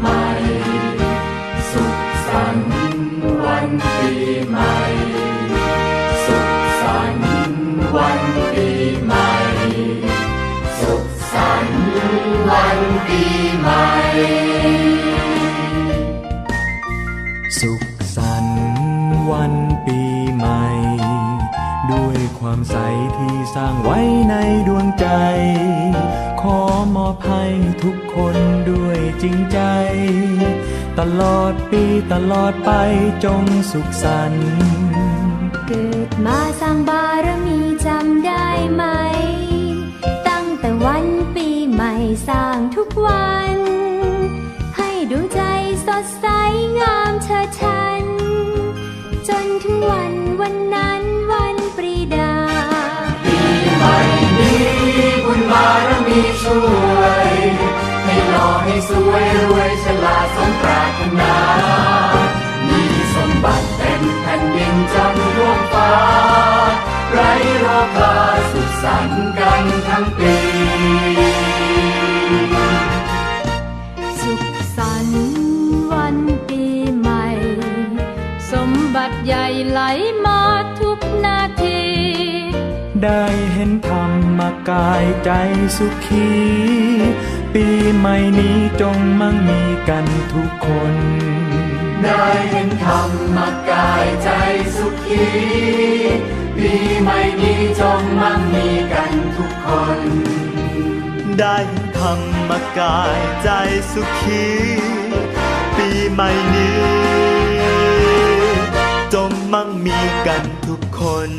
ใหม่ สุขสันต์วันปีใหม่ สุขสันต์วันปีใหม่ สุขสันต์วันปีใหม่ สุขสันต์วันปีใหม่ ด้วยความใสที่สร้างไว้ในดวงใจ ขอมอบให้ทุกคนด้วยจริงใจ ตลอดปีตลอดไปจงสุขสันต์เกิดมาสร้างบารมีจำได้ไหม ตั้งแต่วันปีใหม่สร้างทุกวัน ให้ดวงใจสดใสงามเชิด สวยรวยฉลาดสมปรารถนา มีสมบัติเต็มแผ่นดินจำดวงฟ้า ไรโรคาสุขสันต์กันทั้งปีสุขสันต์วันปีใหม่ สมบัติใหญ่ไหลมาทุกนาที ได้เห็นธรรมกายใจสุขี ปีใหม่นี้จงมั่งมีกันทุกคน ได้เห็นธรรมกายใจสุขี ปีใหม่นี้จงมั่งมีกันทุกคน ได้ธรรมกายใจสุขี ปีใหม่นี้ จงมั่งมีกันทุกคน